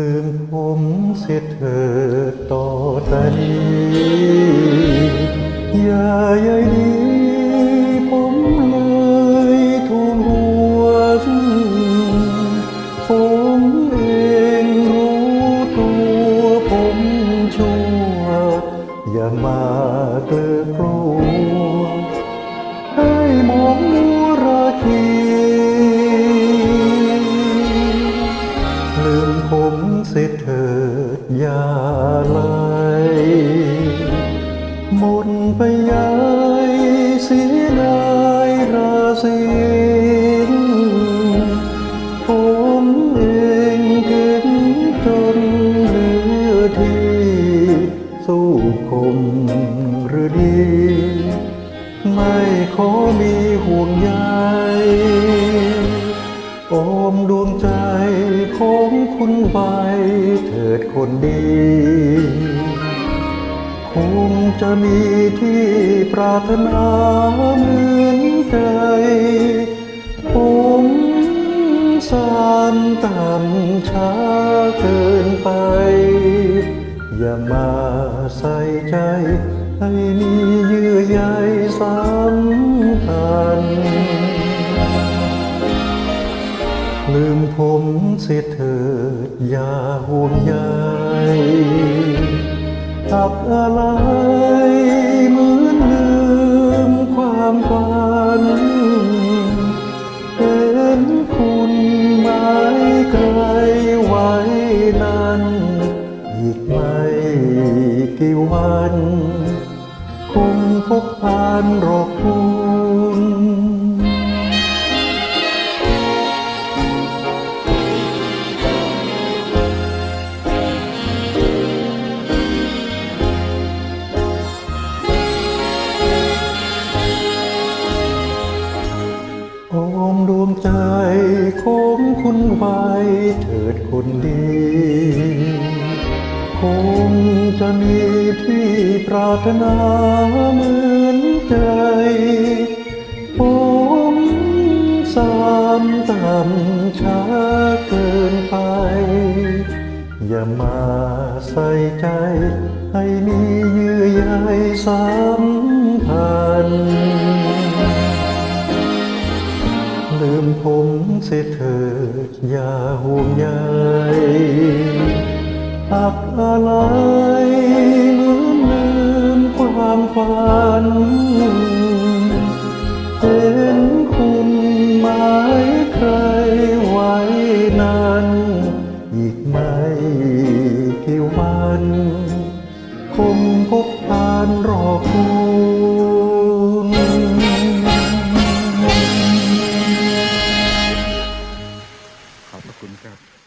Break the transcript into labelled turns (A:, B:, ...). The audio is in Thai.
A: ลืมผมเสียเถิดต่อต่นี้อย่าใยดีผมเลยทูลหัวผมเองรู้ตัวผมชั่ว อย่ามาเกลือกลัว ดอย่าไหลหมดไปยายเสียดายราศีผมเองถึงจนเหลือที่สู้คมหรือดี ไม่ขอมีห่วงใยอมดวงใจของคุณไว ดคนดี คงจะมีที่ปรารถนาเหมือนใจผมสารต่ำช้าเกินไป อย่ามาใส่ใจ ให้มีเยื่อใยสัมพัน ผมเสียเถิดอย่าห่วงใยทับอะไรเหมือนลืมความฝันเห็นคุณหมายไกลไว้นั้น อีกไม่กี่วัน คงพบผ่านรอคุณ ของคุณไว้เถิดคนดี คงจะมีที่ปรารถนาเหมือนใจ ผมสามต่ำช้าเกินไป อย่ามาใส่ใจให้มีเยื่อใยสัม ผมเสียเถิดอย่าห่วงใยอักอะไรเหมือนลืมความฝัน เห็นคุณหมายใครไว้นั้น อีกไม่กี่วัน คง ขอบคุณครับ